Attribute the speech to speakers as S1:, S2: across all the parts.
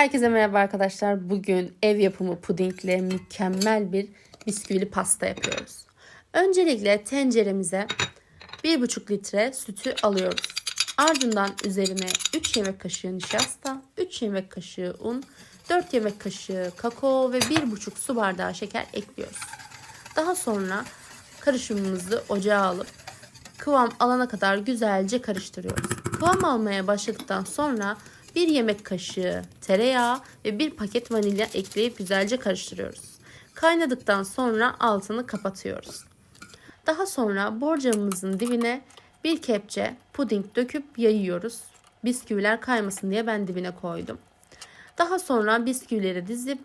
S1: Herkese merhaba arkadaşlar. Bugün ev yapımı pudingle mükemmel bir bisküvili pasta yapıyoruz. Öncelikle tenceremize 1,5 litre sütü alıyoruz. Ardından üzerine 3 yemek kaşığı nişasta, 3 yemek kaşığı un, 4 yemek kaşığı kakao ve 1,5 su bardağı şeker ekliyoruz. Daha sonra karışımımızı ocağa alıp kıvam alana kadar güzelce karıştırıyoruz. Kıvam almaya başladıktan sonra bir yemek kaşığı tereyağı ve bir paket vanilya ekleyip güzelce karıştırıyoruz. Kaynadıktan sonra altını kapatıyoruz. Daha sonra borcamımızın dibine bir kepçe puding döküp yayıyoruz. Bisküviler kaymasın diye ben dibine koydum. Daha sonra bisküvileri dizip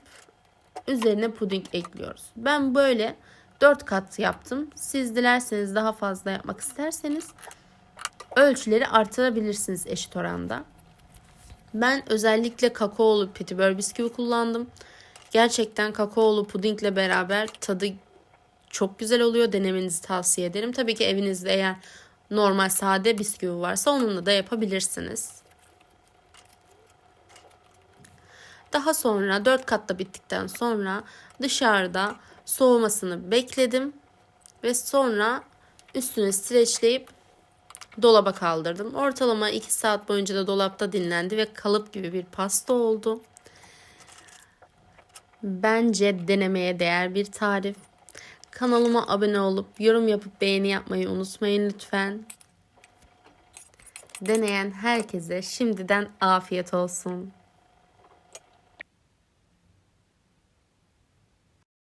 S1: üzerine puding ekliyoruz. Ben böyle 4 kat yaptım. Siz dilerseniz daha fazla yapmak isterseniz ölçüleri artırabilirsiniz eşit oranda. Ben özellikle kakaolu petibör bisküvi kullandım. Gerçekten kakaolu pudingle beraber tadı çok güzel oluyor. Denemenizi tavsiye ederim. Tabii ki evinizde eğer normal sade bisküvi varsa onunla da yapabilirsiniz. Daha sonra 4 katta bittikten sonra dışarıda soğumasını bekledim ve sonra üstüne streçleyip dolaba kaldırdım. Ortalama 2 saat boyunca da dolapta dinlendi ve kalıp gibi bir pasta oldu. Bence denemeye değer bir tarif. Kanalıma abone olup yorum yapıp beğeni yapmayı unutmayın lütfen. Deneyen herkese şimdiden afiyet olsun.